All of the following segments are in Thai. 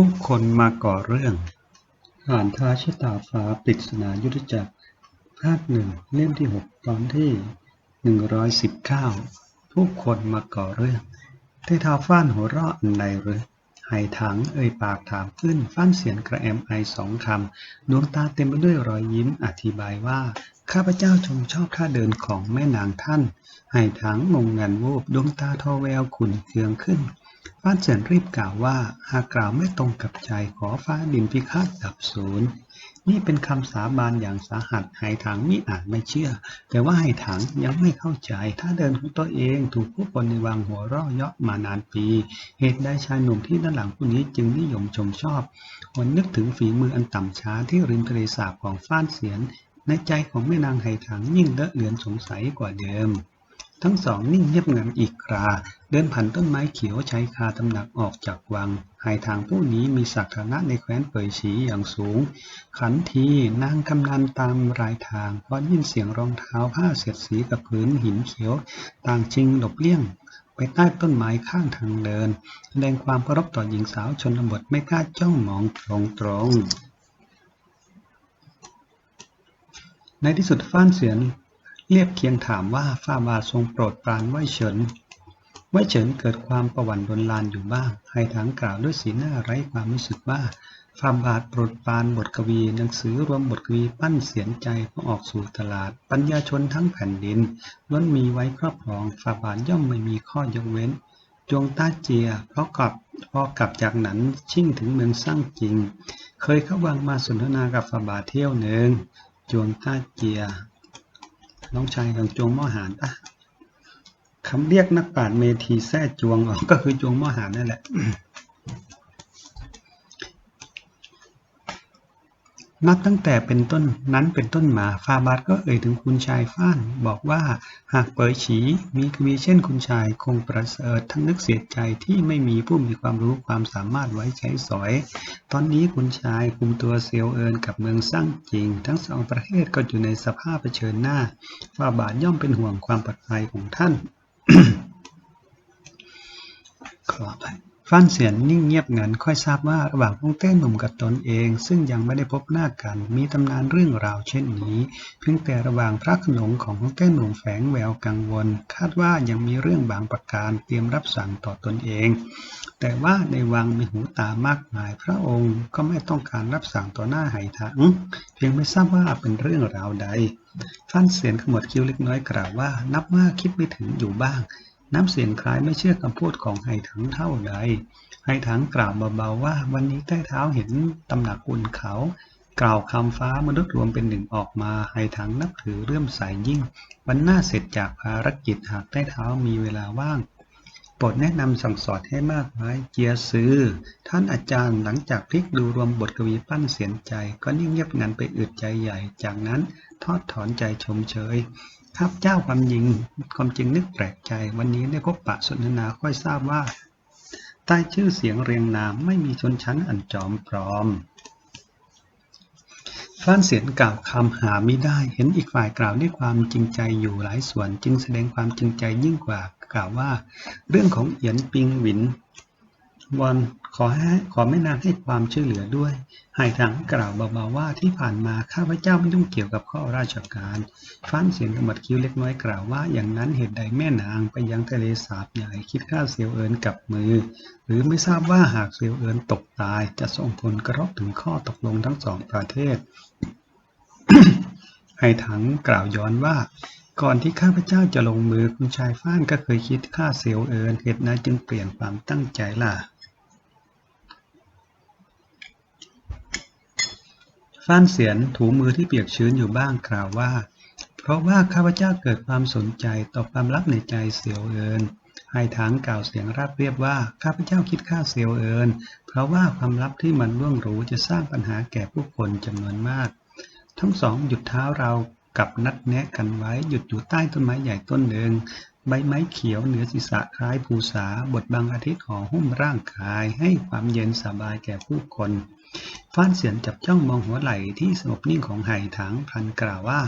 ผู้คนมาก่อเรื่องอ่านท้าชะตาฟ้าปริศนายุทธจักรภาคหนึ่งเล่มที่หกตอนที่หนึ่งร้อยสิบเก้าผู้คนมาก่อเรื่องได้ท้าฟ้านหัวเราะอันใดหรือไหถังเอ่ยปากถามขึ้นฟ้านเสียงกระแอมไอสองคำดวงตาเต็มไปด้วยรอยยิ้มอธิบายว่า ข้าพเจ้าชมชอบท่าเดินของแม่นางท่านไหถังงงงันวูบดวงตาทอแววขุ่นเคืองขึ้น ฟ้านเฉินรีบกล่าวว่า หากกล่าวไม่ตรงกับใจขอฟ้าดินพิฆาตดับศูนย์นี่เป็นคำสาบานอย่างสาหัสไหถังมิอาจไม่เชื่อ แต่ว่าไหถังยังไม่เข้าใจ ถ้าเดินของตัวเองถูกผู้คนในวังหัวราะเยาะมานานปี เหตุใดชายหนุ่มที่ด้านหลังผู้นี้จึงนิยมชมชอบหนนึกถึงฝีมืออันต่ำช้าที่ริมทะเลสาบของฟ้านเสียน ในใจของแม่นางไหถังยิ่งเลอะเลือนสงสัยกว่าเดิม ทั้งสองนิ่งเงียบงันอีกครา เดินผ่านต้นไม้เขียวใช้คาตำหนักออกจากวัง หายทางผู้นี้มีศักดิ์ฐานะในแคว้นเปยฉีอย่างสูง ขันทีนางกำนันตามรายทางพอได้ยินเสียงรองเท้าผ้าเสียดสีกับพื้นหินเขียว ต่างชิงหลบเลี่ยงไปใต้ต้นไม้ข้างทางเดินแสดงความเคารพต่อหญิงสาวชนบทไม่กล้าจ้องมองตรงตรงๆในที่สุดฟ้านเสียน เรียบเคียงถามว่าฝ่าบาททรงโปรดปรานไหวเฉินไหวเฉินเกิดความประวันรนลานอยู่บ้างให้ถังกล่าวด้วยสีหน้าไร้ความรู้สึกว่าฝ่าบาทโปรดปรานบทกวี หนังสือรวมบทกวีปั้นเสียนใจเพื่อออกสู่ตลาด ปัญญาชนทั้งแผ่นดินล้วนมีไว้ครอบครองฝ่าบาทย่อมไม่มีข้อยกเว้น จงต้าเจีย เพราะกลับพอกลับจากนั้นชิ่งถึงเมืองสร้างจริง เคยเข้าวังมาสนทนากับฝ่าบาทเที่ยวหนึ่งจวงต้าเจีย น้องชายของจวงม่อหานปะคำเรียกนักปราชญ์เมธีแท้จวงก็คือจวงม่อหานนั่นแหละ นับตั้งแต่เป็นต้นนั้นเป็นต้นมาฟาบาทก็เอ่ยถึงคุณชายฟ้าน บอกว่าหากเปิดฉีมีกวีเช่นคุณชายคงประเสริฐทั้งนึกเสียใจที่ไม่มีผู้มีความรู้ความสามารถไว้ใช้สอย ตอนนี้คุณชายคุมตัวเซียวเอินกับเมืองสร้างจริง ทั้งสองประเทศก็อยู่ในสภาพเผชิญหน้าฟาบาทย่อมเป็นห่วงความปลอดภัยของท่านขอไป ฟ้านเสียนนิ่งเงียบงันค่อยทราบว่าระหว่างฮ่องเต้หนุ่มกับตนเอง ซึ่งยังไม่ได้พบหน้ากัน มีตำนานเรื่องราวเช่นนี้ เพียงแต่ระหว่างพระขนงของฮ่องเต้หนุ่มแฝงแววกังวล คาดว่ายังมีเรื่องบางประการเตรียมรับสั่งต่อตนเอง แต่ว่าในวังมีหูตามากมาย พระองค์ก็ไม่ต้องการรับสั่งต่อหน้าไหถังเพียงไม่ทราบว่าเป็นเรื่องราวใดฟ้านเสียนขมวดคิ้วเล็กน้อยกล่าวว่า นับว่าคิดไม่ถึงอยู่บ้าง น้ำเสียงคล้ายไม่เชื่อคำพูดของไหถังเท่าใดไหถังกล่าวเบาๆว่าวันนี้ใต้เท้าเห็นตำหนักอุ่นเขา กล่าวคำฟ้ามนุษย์รวมเป็นหนึ่งออกมาไหถังนับถือเรื่มใสยยิ่ง วันหน้าเสร็จจากภารกิจหากใต้เท้ามีเวลาว่างโปรดแนะนำสั่งสอนให้มากไว้เจียซือท่านอาจารย์หลังจากพลิกดูรวมบทกวีปั้นเสียนใจ ก็นิ่งเงียบงันไปอึดใจใหญ่ จากนั้นทอดถอนใจชมเชย ข้าพเจ้าความจริงความจริงนึกแปลกใจ วันนี้ได้พบปะสนทนาค่อยทราบว่า ใต้ชื่อเสียงเรียงนามไม่มีชนชั้นอันจอมปลอมฟ้านเสียนกล่าวคำหาไม่ได้ เห็นอีกฝ่ายกล่าวด้วยความจริงใจอยู่หลายส่วนจึงแสดงความจริงใจยิ่งกว่ากล่าวว่า เรื่องของเอียนปิงหวิน วอนขอให้ขอแม่นางให้ความช่วยเหลือด้วยไหถังกล่าวเบาๆว่าที่ผ่านมาข้าพเจ้าไม่ยุ่งเกี่ยวกับข้อราชการฟ้านเสียงกระหมดคิ้วเล็กน้อยกล่าวว่าอย่างนั้นเหตุใดแม่นางไปยังทะเลสาบใหญ่คิดฆ่าเซียวเอินกับมือ หรือไม่ทราบว่าหากเซียวเอินตกตายจะส่งผลกระทบถึงข้อตกลงทั้งสองประเทศไหถังกล่าวย้อนว่า ก่อนที่ข้าพเจ้าจะลงมือคุณชายฟ้านก็เคยคิดฆ่าเซียวเอินเหตุนั้นจึงเปลี่ยนความตั้งใจล่ะ ฟ้านเสียนถูมือที่เปียกชื้นอยู่บ้างกล่าวว่า เพราะว่าข้าพเจ้าเกิดความสนใจต่อความลับในใจเสียวเอินไฮถังกล่าวเสียงราบเรียบว่าข้าพเจ้าคิดฆ่าเซียวเอินเพราะว่าความลับที่มันล่วงรู้จะสร้างปัญหาแก่ผู้คนจำนวนมาก ทั้งสองหยุดเท้าเรากับนัดแนะกันไว้หยุดอยู่ใต้ต้นไม้ใหญ่ต้นหนึ่งใบไม้เขียวเหนือศีรษะคล้ายภูษาบทบังอาทิตย์ห่อหุ้มร่างกายให้ความเย็นสบายแก่ผู้คน ฟ้านเสียนจับจ้องมองหัวไหล่ที่สงบนิ่งของไหถังพลันกล่าวว่า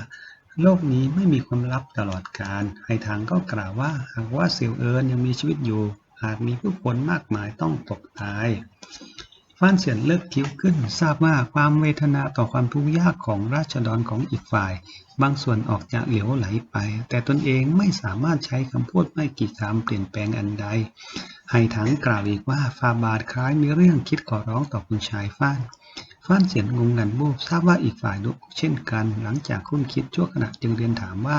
โลกนี้ไม่มีความลับตลอดกาลไหถังก็กล่าวว่าหากว่าเซียวเอินยังมีชีวิตอยู่หากมีผู้คนมากมายต้องตกตายฟ้านเสียนเลิกคิ้วขึ้นทราบว่าความเวทนาต่อความทุกข์ยากของราชดรของอีกฝ่าย บางส่วนออกจะเหลวไหลไป แต่ตนเองไม่สามารถใช้คำพูดไม่กี่คำเปลี่ยนแปลงอันใดให้ถังกล่าวอีกว่าฟาบาทคล้ายมีเรื่องคิดขอร้องต่อคุณชายฟ้าน ฟ้านเสียนงงงันบูบทราบว่าอีกฝ่ายลุกเช่นกัน หลังจากคุ้นคิดชั่วขณะจึงเรียนถามว่า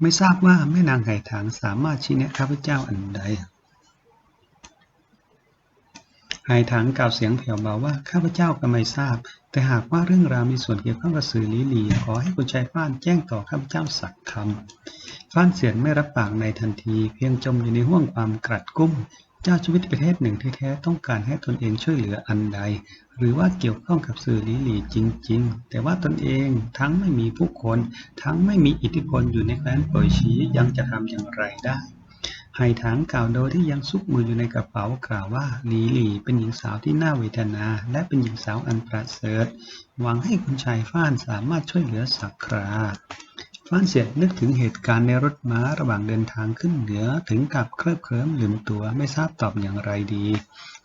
ไม่ทราบว่าแม่นางไหถางสามารถชี้แนะข้าพเจ้าอันใดไหถางกล่าวเสียงแผ่วเบาว่าข้าพเจ้าก็ไม่ทราบ แต่หากว่าเรื่องราวมีส่วนเกี่ยวข้องกับสื่อลีลีขอให้คุณชายฟ้านแจ้งต่อข้าพเจ้าสักคำฟ้านเสียนไม่รับปากในทันที เพียงจมอยู่ในห่วงความกรัดกุ้ม จ้าชีวิตประเทศหนึ่งที่แท้ต้องการให้ตนเองช่วยเหลืออันใด หรือว่าเกี่ยวข้องกับสื่อลีลีจริง ๆ แต่ว่าตนเองทั้งไม่มีผู้คน ทั้งไม่มีอิทธิพลอยู่ในแคว้นโปรยชียังจะทำอย่างไรได้ไหถางกล่าวโดยที่ยังซุกมืออยู่ในกระเป๋ากล่าวว่าหลีหลีเป็นหญิงสาวที่น่าเวทนา และเป็นหญิงสาวอันประเสริฐ หวังให้คุณชายฟ้านสามารถช่วยเหลือสักครา ฟ้านเสียนึกถึงเหตุการณ์ในรถม้าระหว่างเดินทางขึ้นเหนือถึงกับเคลิบเคลิ้มลืมตัวไม่ทราบตอบอย่างไรดี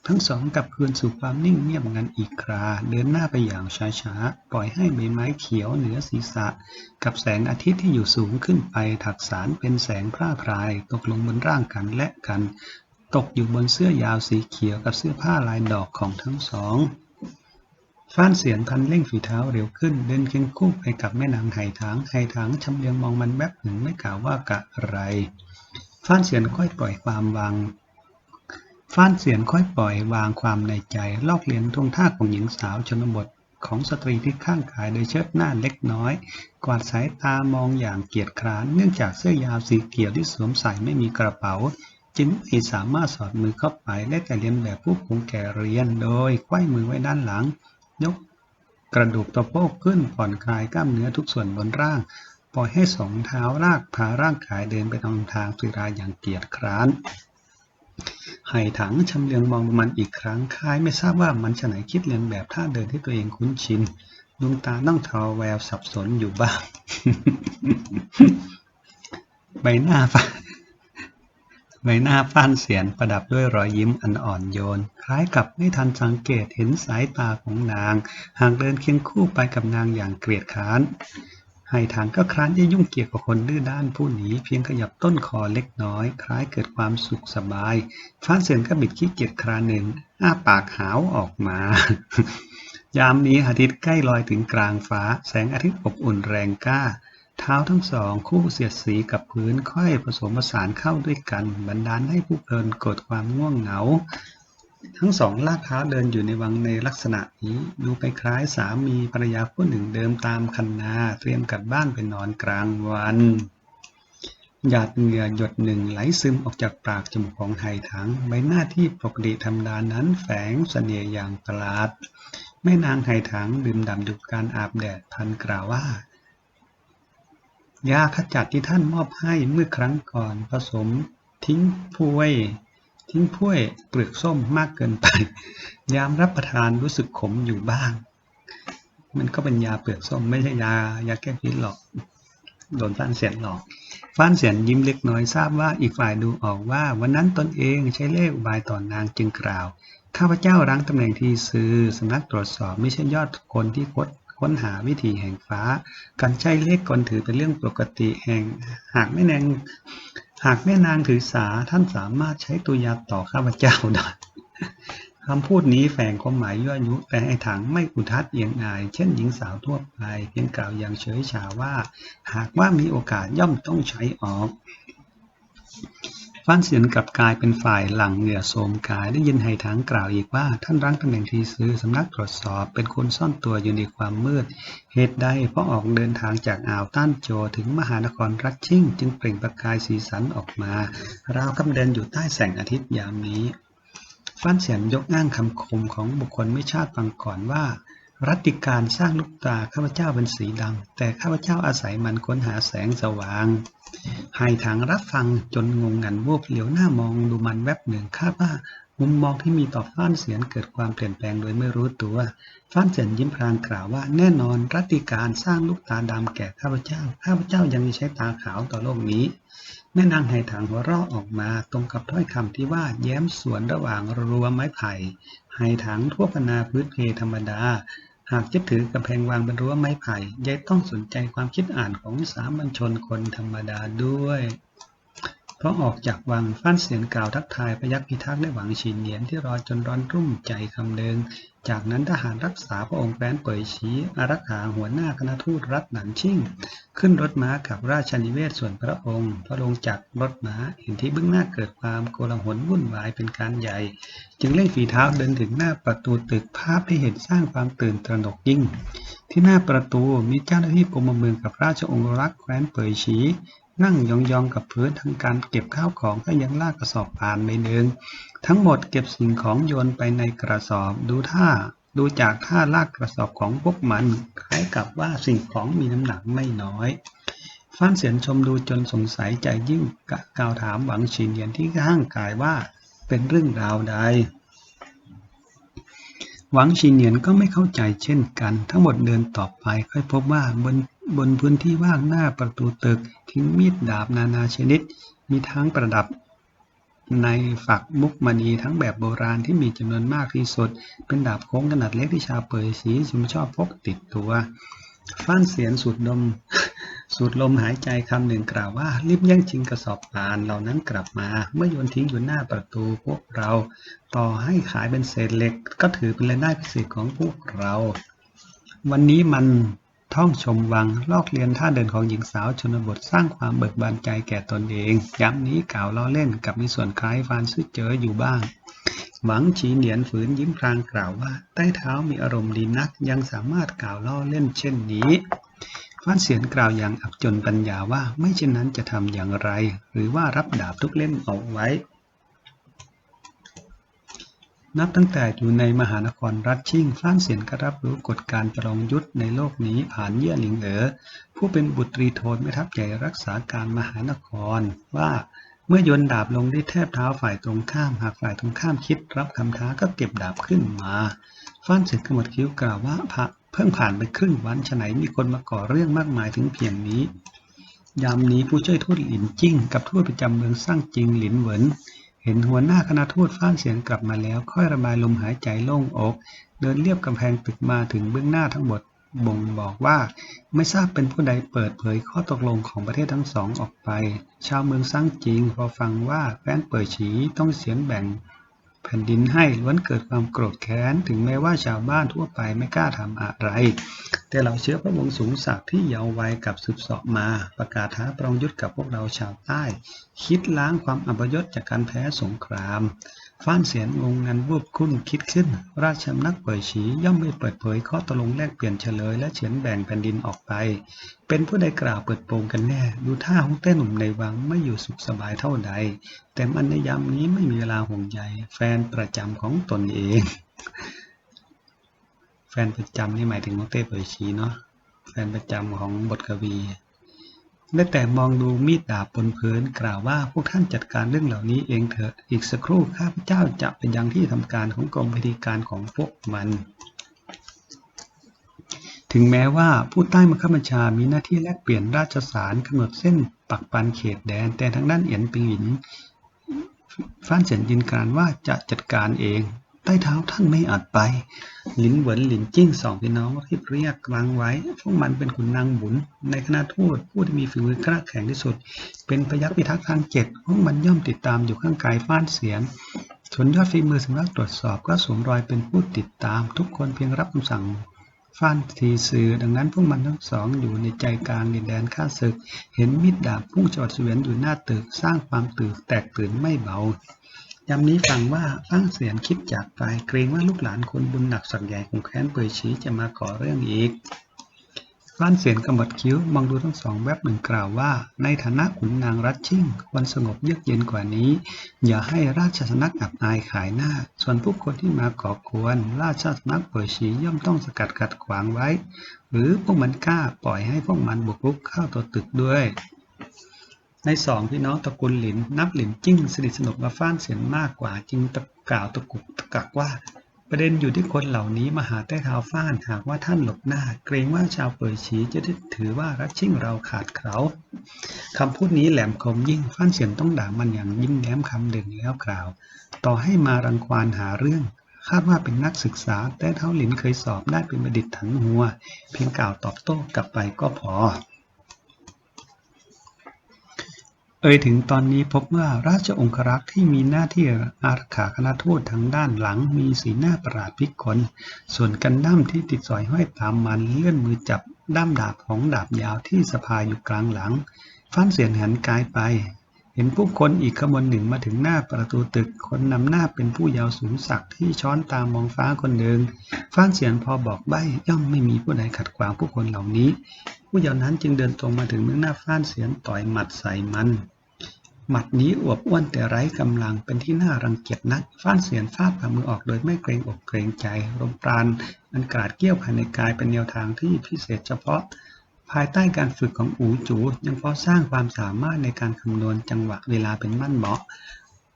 ทั้งสองกลับคืนสู่ความนิ่งเงียบงันอีกครา เดินหน้าไปอย่างช้าๆ ปล่อยให้ใบไม้เขียวเหนือศีรษะ กับแสงอาทิตย์ที่อยู่สูงขึ้นไปถักสารเป็นแสงพร่าพราย ตกลงบนร่างกันและกัน ตกอยู่บนเสื้อยาวสีเขียวกับเสื้อผ้าลายดอกของทั้งสอง ฟ้านเสียนพันเร่งฝีเท้าเร็วขึ้น เดินเคียงคู่ไปกับแม่นางไหถางไหถางชำเลืองมองมันแวบหนึ่งไม่กล่าวว่ากะอะไร ฟ้านเสียนค่อยปล่อยความวางฟ้านเสียนค่อยปล่อยวางความในใจ ลอกเลียนท่วงท่าของหญิงสาวชนบทของสตรีที่ข้างกายโดยเชิดหน้าเล็กน้อย กวาดสายตามองอย่างเกียจคร้าน เนื่องจากเสื้อยาวสีเขียวที่สวมใส่ไม่มีกระเป๋า จึงไม่สามารถสอดมือเข้าไปและแต่เรียนแบบผู้คงแก่เรียนโดยไขว้มือไว้ด้านหลัง ยกกระดูกตะโพกขึ้นผ่อนคลายกล้ามเนื้อทุกส่วนบนร่าง ปล่อยให้สองเท้าลากพาร่างกายเดินไปตามทางสุราอย่างเกียจคร้านไหถังชำเลืองมองมันอีกครั้งคล้ายไม่ทราบว่ามันฉะไหนคิดเรียนแบบท่าเดินที่ตัวเองคุ้นชินดวงตาต้องทอแววสับสนอยู่บ้าง ใบหน้าฟ้า ใบหน้าฟ้านเสียนประดับด้วยรอยยิ้มอันอ่อนโยน คล้ายกับไม่ทันสังเกตเห็นสายตาของนาง หากเดินเคียงคู่ไปกับนางอย่างเกลียดค้านไหทางก็คร้านจะยุ่งเกี่ยวกับคนดื้อด้านผู้นี้ เพียงขยับต้นคอเล็กน้อย คล้ายเกิดความสุขสบาย ฟ้านเสียนก็บิดขี้เกียจคราหนึ่งอ้าปากหาวออกมา ยามนี้อาทิตย์ใกล้ลอยถึงกลางฟ้า แสงอาทิตย์อบอุ่นแรงกล้า เท้าทั้งสองคู่เสียดสีกับพื้นค่อยผสมผสานเข้าด้วยกัน บันดาลให้ผู้เพลินเกิดความง่วงเหงา ทั้งสองลากเท้าเดินอยู่ในวังในลักษณะนี้ ดูไปคล้ายสามีภรรยาคู่หนึ่งเดิมตามคันนาเตรียมกลับบ้านไปนอนกลางวันหยาดเหงื่อหยดหนึ่งไหลซึมออกจากปากจมูกของไหถังใบหน้าที่ปกติธรรมดานั้นแฝงเสน่ห์อย่างประหลาดแม่นางไหถังดื่มด่ำดูการอาบแดดพันกล่าวว่า ยาขจัดที่ท่านมอบให้เมื่อครั้งก่อน ผสมทิ้งพวย ทิ้งพ้วยเปลือกส้มมากเกินไป ยามรับประทานรู้สึกขมอยู่บ้าง มันก็เป็นยาเปลือกส้มไม่ใช่ยายาแก้พิษหรอกโดนฟ้านเสียนหลอกฟ้านเสียนยิ้มเล็กน้อยทราบว่าอีกฝ่ายดูออกว่า วันนั้นตนเองใช้เล่อุบายต่อนางจึงกล่าวข้าพเจ้ารั้งตำแหน่งที่ซื้อสำนักตรวจสอบไม่ใช่ยอดคนที่คด ค้นหาวิธีแห่งฟ้า การใช้เลขกลถือเป็นเรื่องปกติแห่ง หากแม่นางหากแม่นางถือสาท่านสามารถใช้ตัวยาต่อข้าพเจ้าได้คำพูดนี้แฝงความหมายยั่วยุ แต่ไอ้ถังไม่อุทัดเอียงอาย เช่นหญิงสาวทั่วไป เพียงกล่าวอย่างเฉยชาว่า หากว่ามีโอกาสย่อมต้องใช้ออก ฟ้านเสียนกลับกลายเป็นฝ่ายหลังเหงื่อโสมกายได้ยินไหถังกล่าวอีกว่า ท่านรั้งตำแหน่งทีซื้อสำนักตรวจสอบเป็นคนซ่อนตัวอยู่ในความมืด เหตุใดเพราะออกเดินทางจากอ่าวต้านโจถึงมหานครรัชชิ่ง จึงเปล่งประกายสีสันออกมาราวกำเดินอยู่ใต้แสงอาทิตย์ยามนี้ฟ้านเสียนยกอ้างคำคมของบุคคลไม่ชาติฟังก่อนว่า รัตติการสร้างลูกตาข้าพเจ้าเป็นสีดำแต่ข้าพเจ้าอาศัยมันค้นหาแสงสว่างไหทางรับฟังจนงงงันวูบเหลียวหน้ามองดูมันแวบหนึ่งคาดว่ามุมมองที่มีต่อฟ้านเสียนเกิดความเปลี่ยนแปลงโดยไม่รู้ตัวฟ้านเสียนยิ้มพลางกล่าวว่าแน่นอนรัตติการสร้างลูกตาดำแก่ข้าพเจ้า ข้าพเจ้ายังมีใช้ตาขาวต่อโลกนี้ แม่นางไหถังหัวเราะออกมาตรงกับถ้อยคำที่ว่าแย้มสวนระหว่างรั้วไม้ไผ่ไหถังทั่วพนาพื้นเพธรรมดา หากยึดถือกำแพงวางเป็นรั้วไม้ไผ่ยายต้องสนใจความคิดอ่านของสามัญชนคนธรรมดาด้วย เพราะออกจากวังฟั่นเสียงกล่าวทักทายพยักพิทักษ์และหวังฉีนเหนียนที่รอจนร้อนรุ่มใจคำเดิง จากนั้นทหารรักษาพระองค์แคว้นเป่ยฉีอารักขาหัวหน้าคณะทูตรัฐหนันชิ่ง ขึ้นรถม้ากับราชนิเวศส่วนพระองค์ พระลงค์จากรถม้าเห็นที่เบื้องหน้าเกิดความโกลาหลวุ่นวายเป็นการใหญ่ จึงเร่งฝีเท้าเดินถึงหน้าประตูตึกภาพให้เห็นสร้างความตื่นตระหนกยิ่ง ที่หน้าประตูมีเจ้าหน้าที่พลเมืองกับราชองครักษ์แคว้นเป่ยฉี นั่งยองๆกับพื้นทางการเก็บข้าวของก็ยังลากกระสอบผ่านไปเดินทั้งหมดเก็บสิ่งของโยนไปในกระสอบดูท่าดูจากท่าลากกระสอบของพวกมันคล้ายกับว่าสิ่งของมีน้ำหนักไม่น้อยฟ้านเสียนชมดูจนสงสัยใจยิ่งกะกล่าวถามหวังชินเยียนที่ข้างกายว่าเป็นเรื่องราวใด หวังชินเหนียนก็ไม่เข้าใจเช่นกัน ทั้งหมดเดินต่อไปค่อยพบว่าบนบนพื้นที่ว่างหน้าประตูตึกทิ้งมีดดาบนานาชนิด มีทั้งประดับในฝักมุกมณีทั้งแบบโบราณที่มีจำนวนมากที่สุด เป็นดาบโค้งขนาดเล็กที่ชาวเปยสีชมชอบพกติดตัว ฟ้านเสียนสูดดม สูดลมหายใจคำหนึ่งกล่าวว่ารีบแย่งชิงกระสอบป่านเหล่านั้นกลับมา เมื่อโยนทิ้งอยู่หน้าประตูพวกเรา ต่อให้ขายเป็นเศษเหล็ก ก็ถือเป็นรายได้พิเศษของพวกเรา วันนี้มันท่องชมวัง ลอกเลียนท่าเดินของหญิงสาวชนบทสร้างความเบิกบานใจแก่ตนเองย้ำนี้กล่าวล้อเล่นกับมีส่วนคล้ายฟานซื่อเจออยู่บ้างหวังฉีเหนียนฝืนยิ้มพลางกล่าวว่า ใต้เท้ามีอารมณ์ดีนักยังสามารถกล่าวล้อเล่นเช่นนี้ ฟ้านเสียนกล่าวอย่างอับจนปัญญาว่าไม่เช่นนั้นจะทำอย่างไร หรือว่ารับดาบทุกเล่มเอาไว้ นับตั้งแต่อยู่ในมหานครรัฐชิ่งฟ้านเสียนก็รับรู้กฎการประลองยุทธในโลกนี้ผ่านเยี่ยหลิงเอ๋อผู้เป็นบุตรีโทนแม่ทัพใหญ่รักษาการมหานครว่าเมื่อยนดาบลงได้แทบเท้าฝ่ายตรงข้าม หากฝ่ายตรงข้ามคิดรับคำท้าก็เก็บดาบขึ้นมาฟ้านเสียนขมวดคิ้วกล่าวว่าพระ เพิ่งผ่านไปครึ่งวันฉะไหนมีคนมาก่อเรื่องมากมายถึงเพียงนี้ ยามนี้ผู้ช่วยทูตหลินจิ้งกับทูตประจำเมืองสร้างจริงหลินเหวินเห็นหัวหน้าคณะทูตฟ้านเสียงกลับมาแล้ว ค่อยระบายลมหายใจโล่งอก เดินเลียบกำแพงตึกมาถึงเบื้องหน้าทั้งหมดบ่งบอกว่า ไม่ทราบเป็นผู้ใดเปิดเผยข้อตกลงของประเทศทั้งสองออกไป ชาวเมืองสร้างจริงพอฟังว่าแคว้นเปิดฉีต้องเสียนแบ่ง แผ่นดินให้ล้วนเกิดความโกรธแค้น ถึงแม้ว่าชาวบ้านทั่วไปไม่กล้าทำอะไร แต่เราเชื้อพระวงศ์สูงศักดิ์ที่เยาว์วัยกับสืบสอบมา ประกาศท้าประลองยุทธกับพวกเราชาวใต้ คิดล้างความอับยศจากการแพ้สงคราม ฟ้านเสียนงงงันวูบคุ้นคิดขึ้น ราชสำนักเปิดฉีย่อมไม่เปิดเผยข้อตกลงแลกเปลี่ยนเฉลยและเฉียนแบ่งแผ่นดินออกไป เป็นผู้ใดกล่าวเปิดโปงกันแน่ ดูท่าของเต้หนุ่มในวังไม่อยู่สุขสบายเท่าใด แต่มันในยามนี้ไม่มีเวลาห่วงใยแฟนประจำของตนเอง แฟนประจำนี่หมายถึงน้องเต้เปิดชีเนาะแฟนประจำของบทกวี ได้แต่มองดูมีดดาบบนพื้นกล่าวว่าพวกท่านจัดการเรื่องเหล่านี้เองเถอะ อีกสักครู่ข้าพเจ้าจะไปยังที่ทำการของกรมพิธีการของพวกมัน ถึงแม้ว่าผู้ใต้บังคับบัญชามีหน้าที่แลกเปลี่ยนราชสารกำหนดเส้นปักปันเขตแดน แต่ทางด้านเอียนปิงหลินฟ้านเฉียนยืนการว่าจะจัดการเอง ใต้เท้าท่านไม่อาจไป หลินเหวินหลินจิ้งสองพี่น้องรีบเรียกวางไว้ พวกมันเป็นขุนนางบุญ ในคณะทูตผู้ที่มีฝีมือกล้าแข็งที่สุด เป็นพยัคฆ์พิทักษ์ทางเจ็ด พวกมันย่อมติดตามอยู่ข้างกายฟ้านเสียงส่วนยอดฝีมือสำนักตรวจสอบก็สวมรอยเป็นผู้ติดตาม ทุกคนเพียงรับคำสั่งฟ้านทีสื่อดังนั้นพวกมันทั้งสองอยู่ในใจกลางดินแดนข้าศึก เห็นมีดดาบพุ่งจอดเสวียนอยู่หน้าตึกสร้างความตื่นแตกตื่นไม่เบา ยามนี้ฟังว่าฟังเสียนคิดจากไปเกรงว่าลูกหลานคนบุญหนักสักใหญ่ของแค้นเปยชีจะมาก่อเรื่องอีกฟ้านเสียนกำบัดคิ้วมองดูทั้งสองแวบหนึ่งกล่าวว่า ในฐานะขุนนางรัชชิ่งควรสงบเยือกเย็นกว่านี้ อย่าให้ราชสนักอับอายขายหน้า ส่วนผู้คนที่มาก่อกวน ราชสนักเปยชีย่อมต้องสกัดขัดขวางไว้ หรือพวกมันกล้าปล่อยให้พวกมันบุกรุกเข้าตัวตึกด้วย ในสองพี่น้องตระกูลหลิน นับหลินจิ้งสนิทสนมกับฟ้านเสียนมากกว่าจึงตะกล่าวตะกุกตะกักว่า ประเด็นอยู่ที่คนเหล่านี้มาหาใต้เท้าฟ้านหากว่าท่านหลบหน้า เกรงว่าชาวเปิดฉีจะได้ถือว่ารัชชิ่งเราขาดเขาคำพูดนี้แหลมคมยิ่งฟ้านเสียนต้องด่ามันอย่างยิ้มแย้มคำหนึ่งแล้วกล่าว ต่อให้มารังควานหาเรื่องคาดว่าเป็นนักศึกษาแต่เท้าหลินเคยสอบได้เป็นบัณฑิตถันหัว เพียงกล่าวตอบโต้กลับไปก็พอ เอ่ยถึงตอนนี้พบว่าราชองครักษ์ที่มีหน้าที่อารักขาคณะทูตทางด้านหลังมีสีหน้าประหลาดพิกลส่วนกันดั้มที่ติดสอยห้อยตามมันเลื่อนมือจับด้ามดาบของดาบยาวที่สะพายอยู่กลางหลัง ฟ้านเสียนหันกายไป เห็นผู้คนอีกขบวนหนึ่งมาถึงหน้าประตูตึกคนนำหน้าเป็นผู้ยาวสูงสักที่ช้อนตามมองฟ้าคนหนึ่งฟ้านเสียนพอบอกใบ้ย่อมไม่มีผู้ใดขัดขวางผู้คนเหล่านี้ ผู้ยาวนั้นจึงเดินตรงมาถึงเบื้องหน้าฟ้านเสียนต่อยหมัดใส่มัน หมัดนี้อวบอ้วนแต่ไร้กำลังเป็นที่น่ารังเกียจนักฟ้านเสียนฟาดฝ่ามือออกโดยไม่เกรงอกเกรงใจลมปราณอันกราดเกี้ยวภายในกายเป็นแนวทางที่พิเศษเฉพาะ ภายใต้การฝึกของอูจูยังพอสร้างความสามารถในการคำนวณจังหวะเวลาเป็นมั่นเหมาะ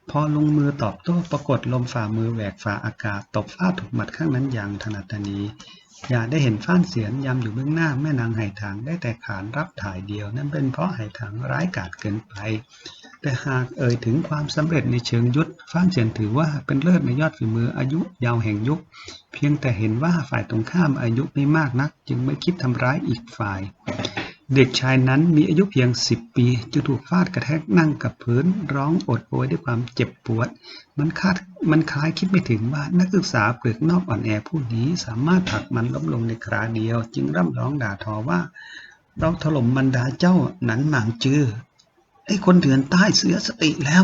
พอลงมือตอบโต้ปรากฏลมฝ่ามือแหวกฝ่าอากาศตบฟาดถูกหมัดข้างนั้นอย่างถนัดถนี อย่าได้เห็นฟ้านเสียนยำอยู่เบื้องหน้าแม่นางไหถางได้แต่ขานรับถ่ายเดียว นั่นเป็นเพราะไหถางร้ายกาจเกินไป แต่หากเอ่ยถึงความสำเร็จในเชิงยุทธฟ้านเสียนถือว่าเป็นเลิศในยอดฝีมืออายุยาวแห่งยุค เพียงแต่เห็นว่าฝ่ายตรงข้ามอายุไม่มากนัก จึงไม่คิดทำร้ายอีกฝ่าย เด็กชายนั้นมีอายุเพียงสิบปีจึงถูกฟาดกระแทกนั่งกับพื้น ร้องโอดโอยด้วยความเจ็บปวด มันคาดมันคล้ายคิดไม่ถึงว่านักศึกษาเปลือกนอกอ่อนแอผู้นี้สามารถผลักมันล้มลงในคราเดียว จึงร่ำร้องด่าทอว่า เราถล่มบรรดาเจ้าหนันหมางจือไอ้คนเถื่อนใต้เสือสติแล้ว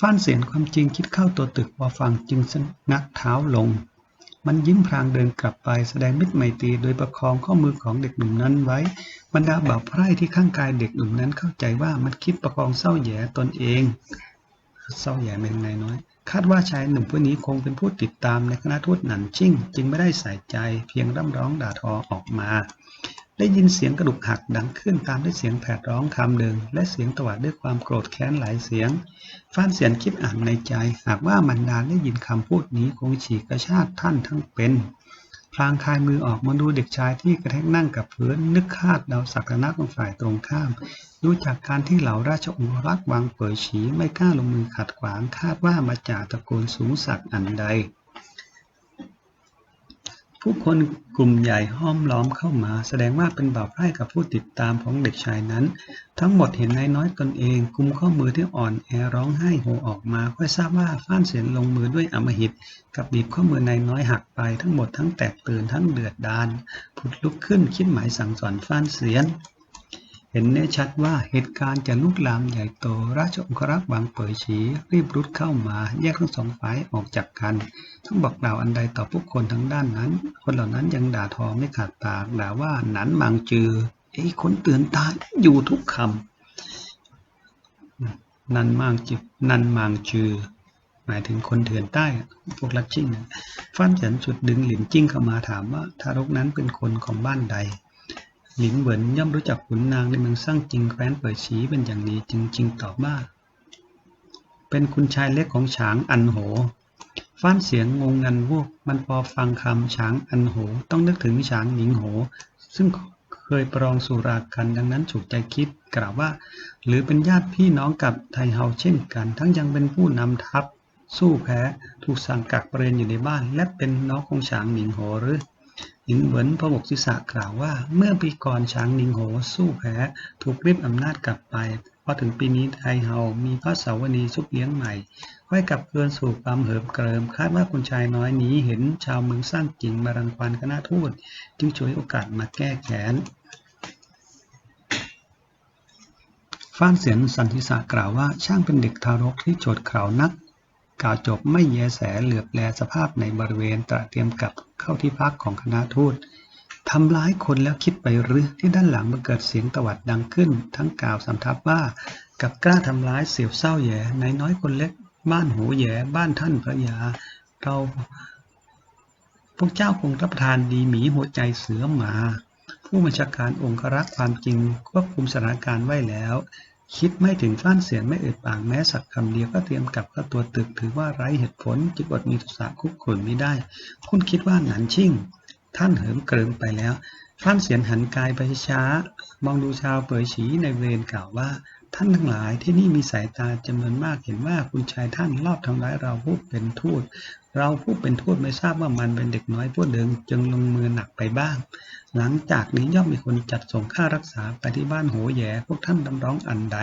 ฟ้านเสียนความจริงคิดเข้าตัวตึกพอฟังจึงสงักเท้าลง มันยิ้มพรางเดินกลับไปแสดงมิตรไมตรีโดยประคองข้อมือของเด็กหนุ่มนั้นไว้ บรรดาบ่าวไพร่ที่ข้างกายเด็กหนุ่มนั้นเข้าใจว่ามันคิดประคองเศร้าแย่ตนเองเศร้าแย่เป็นไงน้อย คาดว่าชายหนุ่มผู้นี้คงเป็นผู้ติดตามในคณะทูตหนันจิ้งจึงไม่ได้ใส่ใจเพียงร่ำร้องด่าทอออกมา ได้ยินเสียงกระดูกหักดังขึ้นตามด้วยเสียงแผดร้องคำหนึ่งและเสียงตวาดด้วยความโกรธแค้นหลายเสียงฟ้านเสียนคิดอ่านในใจ หากว่ามันดาได้ยินคำพูดนี้คงฉีกกระชากท่านทั้งเป็นพลางคายมือออกมาดูเด็กชายที่กระแทกนั่งกับพื้นนึกคาดเดาศักดิ์ของฝ่ายตรงข้าม ดูจากการที่เหล่าราชองครักษ์วางเปิดฉีไม่กล้าลงมือขัดขวางคาดว่ามาจากตระกูลสูงศักดิ์อันใด ผู้คนกลุ่มใหญ่ห้อมล้อมเข้ามา แสดงว่าเป็นบ่าวไพร่กับผู้ติดตามของเด็กชายนั้น ทั้งหมดเห็นนายน้อยตนเองกุมข้อมือที่อ่อนแอร้องไห้โฮออกมาค่อยทราบว่าฟ้านเสียนลงมือด้วยอมหิต กับบีบข้อมือนายน้อยหักไปทั้งหมดทั้งแตกตื่นทั้งเดือดดาลผุดลุกขึ้นคิดหมายสั่งสอนฟ้านเสียน เห็นแน่ชัดว่าเหตุการณ์จะลุกลามใหญ่โตราชองครักษ์บางเปิดฉีรีบรุดเข้ามา แยกทั้งสองฝ่ายออกจากกันทั้งบอกกล่าวอันใดต่อผู้คนทั้งด้านนั้น คนเหล่านั้นยังด่าทอไม่ขาดปากด่าว่าหนันมังจือไอ้คนเตือนตาอยู่ทุกคำนันมังจือนันมังจือหมายถึงคนเถื่อนใต้พวกลัดจิ้งนะฟ้านเฉินจุดดึงหลินจิ้งเข้ามาถามว่าทารกนั้นเป็นคนของบ้านใด หลินเหวินย่อมรู้จักขุนนางในเมืองซ่างจิงแคว้นเปิดฉีเป็นอย่างดีจึงจริงตอบว่า เป็นคุณชายเล็กของฉางอันโห ฟ้านเสียงงงงันวูบมันพอฟังคำฉางอันโห ต้องนึกถึงฉางหนิงโห ซึ่งเคยปรองสุรากันดังนั้นฉุกใจคิดกล่าวว่า หรือเป็นญาติพี่น้องกับไทเฮาเช่นกัน ทั้งยังเป็นผู้นำทัพสู้แพ้ ถูกสั่งกักเปรนอยู่ในบ้าน และเป็นน้องของฉางหนิงโหหรือ หลินเหวินพระบกศีรษะกล่าวว่า เมื่อปีก่อนฉางหนิงโหสู้แพ้ถูกริบอำนาจกลับไปพอถึงปีนี้ไทเฮามีพระสาวนีชุบเลี้ยงใหม่ค่อยกลับเกินสู่ความเหิมเกริม คาดว่าคุณชายน้อยนี้เห็นชาวเมืองสร้างจริงมารังควานคณะทูตจึงฉวยโอกาสมาแก้แค้นฟ้านเสียนสันติษะกล่าวว่าช่างเป็นเด็กทารกที่โฉดเข่าวนัก กล่าวจบไม่แยแสเหลือบแลสภาพในบริเวณตระเตรียมกลับเข้าที่พักของคณะทูตทำร้ายคนแล้วคิดไปหรือที่ด้านหลังมันเกิดเสียงตวัดดังขึ้น ทั้งกล่าวสำทับว่ากับกล้าทำร้ายเสียวเศร้าแย่นายน้อยคนเล็ก บ้านหูแย่บ้านท่านพระยา เรา พวกเจ้าคงรับประทานดีหมีหัวใจเสือหมา ผู้บัญชาการองครักษ์ความจริงควบคุมสถานการณ์ไว้แล้ว คิดไม่ถึงฟ้านเสียนไม่เอ่ยปากแม้สักคำเดียวก็เตรียมกลับเข้าตัวตึกถือว่าไร้เหตุผลจึงอดมีทุสาคุกคุนไม่ได้ คุณคิดว่าหนันชิ่ง ท่านเหิมเกริมไปแล้วฟ้านเสียนหันกายไปช้า มองดูชาวเปยฉีในเวรกล่าวว่า ท่านทั้งหลายที่นี่มีสายตาจำนวนมากเห็นว่าคุณชายท่านลอบทำร้ายเราผู้เป็นทูตเราผู้เป็นทูตไม่ทราบว่ามันเป็นเด็กน้อยผู้เดิมจึงลงมือหนักไปบ้าง หลังจากนี้ย่อมมีคนจัดส่งค่ารักษาไปที่บ้านโหแย่พวกท่านดำร้องอันใด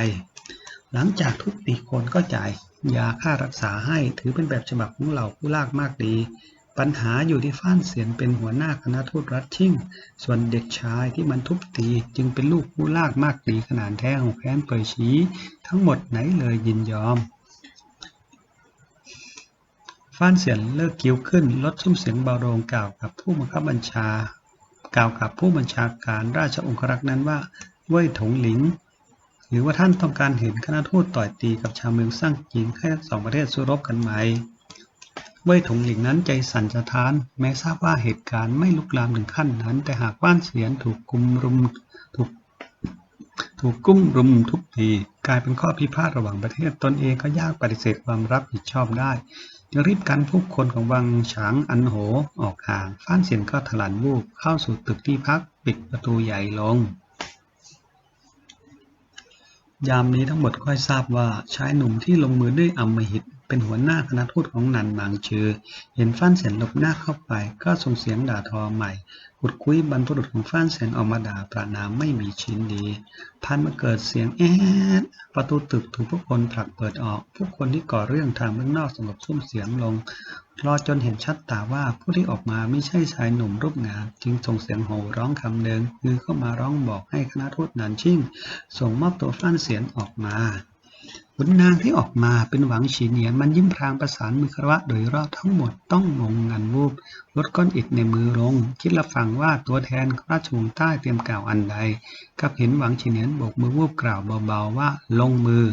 หลังจากทุกปีคนก็จ่ายยาค่ารักษาให้ถือเป็นแบบฉบับของเหล่าผู้ลากมากดี ปัญหาอยู่ที่ฟ้านเสียนเป็นหัวหน้าคณะทูตรัฐชิ่ง ส่วนเด็กชายที่มันทุบตีจึงเป็นลูกผู้ลากมากดีขนาดแท้ของแค้นเปยชี้ ทั้งหมดไหนเลยยินยอมฟ้านเสียนเลิกคิ้วขึ้นลดซุ้มเสียงเบาลงกล่าวกับผู้บังคับบัญชา กล่าวกับผู้บัญชาการราชองครักษ์นั้นว่าเว่ยถงหลิง หรือว่าท่านต้องการเห็นคณะทูตต่อยตีกับชาวเมืองสร้างจิงให้ทั้งสองประเทศสู้รบกันไหมเว่ยถงหลิงนั้นใจสั่นสะท้าน แม้ทราบว่าเหตุการณ์ไม่ลุกลามถึงขั้นนั้น แต่หากว่านเสียนถูกกุมรุมถูกถูกกุ้มรุมทุกทีกลายเป็นข้อพิพาทระหว่างประเทศตนเองก็ยากปฏิเสธความรับผิดชอบได้ จึงรีบกันผู้คนของวังฉางอันโหออกห่างฟ้านเสียนก็ถลันวูบเข้าสู่ตึกที่พักปิดประตูใหญ่ลง ยามนี้ทั้งหมดค่อยทราบว่าชายหนุ่มที่ลงมือด้วยอัมหิตเป็นหัวหน้าคณะทูตของนันมางเชอเห็นฟ้านเสียนหลบหน้าเข้าไปก็ส่งเสียงด่าทอใหม่ ขุดคุยบรรพบุรุษของฟ้านเสียนออกมาด่าประนามไม่มีชิ้นดี พันมาเกิดเสียงแอดประตูตึกถูกผู้คนผลักเปิดออก ผู้คนที่ก่อเรื่องทางเมืองนอกสงบซุ้มเสียงลง รอจนเห็นชัดตาว่าผู้ที่ออกมาไม่ใช่ชายหนุ่มรูปงามจึงส่งเสียงโห่ร้องคำหนึ่งคือเข้ามาร้องบอกให้คณะทูตนันชิ่ง ส่งมอบตัวฟ้านเสียนออกมา ขุนนางที่ออกมาเป็นหวังฉีเนียนมันยิ้มพรางประสานมือคารวะโดยรอบทั้งหมดต้องงงงันวูบลดก้อนอิฐในมือลง คิดละฟังว่าตัวแทนราชวงศ์ใต้เตรียมกล่าวอันใดกับเห็นหวังฉีเนียนโบกมือวูบกล่าวเบาๆว่าลงมือ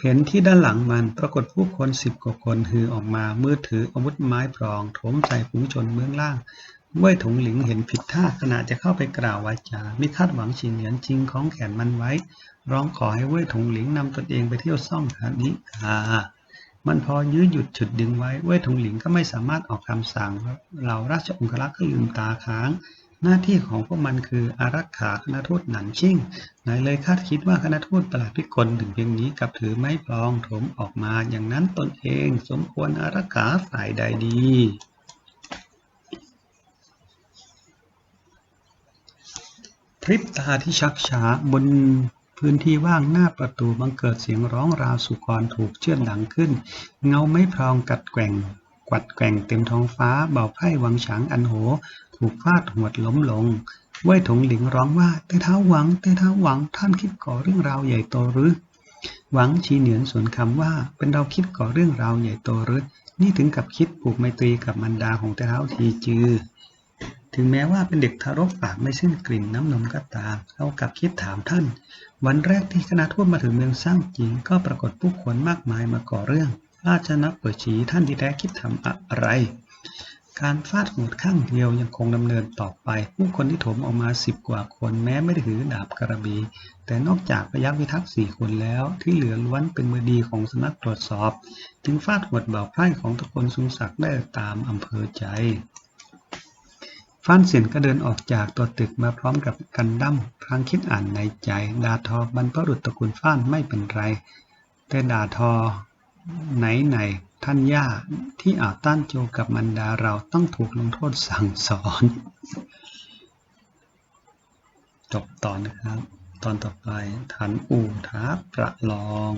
เห็นที่ด้านหลังมันปรากฏผู้คนสิบกว่าคนฮือออกมามือถืออาวุธไม้พรองโถมใส่ฝูงชนเมืองล่าง เว่ยถงหลิงเห็นผิดท่าขณะจะเข้าไปกล่าววาจาไม่คาดหวังชินเหนียนจริงของแขนมันไว้ ร้องขอให้เว่ยถงหลิงนำตนเองไปเที่ยวซ่องหานิกามันพอยื้อหยุดฉุดดึงไว้ เว่ยถงหลิงก็ไม่สามารถออกคำสั่งเหล่าราชองครักษ์ก็ลืมตาค้าง หน้าที่ของพวกมันคืออารักขาคณะทูตหนันชิ่งไหนเลยคาดคิดว่าคณะทูตประหลาดพิกลถึงเพียงนี้กับถือไม้พลองโถมออกมา อย่างนั้นตนเองสมควรอารักขาฝ่ายใดดี พริบตาที่ชักช้าบนพื้นที่ว่างหน้าประตูบังเกิดเสียงร้องราวสุกรถูกเชือดหลังขึ้น เงาไม้พรองกัดแกว่ง กวัดแกว่งเต็มท้องฟ้าเบาไพ่วังฉางอันโห ถูกฟาดหวดล้มลงเว่ยถงหลิงร้องว่าแต่เท้าหวังแต่เท้าหวังท่านคิดก่อเรื่องราวใหญ่โตหรือ หวังชีเหนียนสวนคำว่าเป็นเราคิดก่อเรื่องราวใหญ่โตหรือนี่ถึงกับคิดผูกไมตรีกับมันดาของแต่เท้าทีจือ ถึงแม้ว่าเป็นเด็กทารกปากไม่สิ้นกลิ่นน้ำนมก็ตามเรากลับคิดถามท่าน วันแรกที่คณะทูตมาถึงเมืองสร้างจริง ก็ปรากฏผู้คนมากมายมาก่อเรื่อง ราชนักเปิดฉีท่านที่แท้คิดทำอะไร การฟาดหูดข้างเดียวยังคงดำเนินต่อไป ผู้คนที่ถมออกมาสิบกว่าคนแม้ไม่ได้ถือดาบกระบี่แต่นอกจากพยักวิทักษ์สี่คนแล้ว ที่เหลือล้วนเป็นมือดีของสำนักตรวจสอบ จึงฟาดหวดเบาไพร่ของตระกูลสุงศักดิ์ได้ตามอำเภอใจ ฟ้านเสียนก็เดินออกจากตัวตึกมาพร้อมกับกันดั้มพลางคิดอ่านในใจ ดาทอบรรพบุรุษตระกูลฟ้านไม่เป็นไร แต่ดาทอ ไหนไหนท่านย่าที่อาจต้านโจกับมันดาเราต้องถูกลงโทษสั่งสอน จบตอนนะครับ ตอนต่อไปฐานอู่ท้าประลอง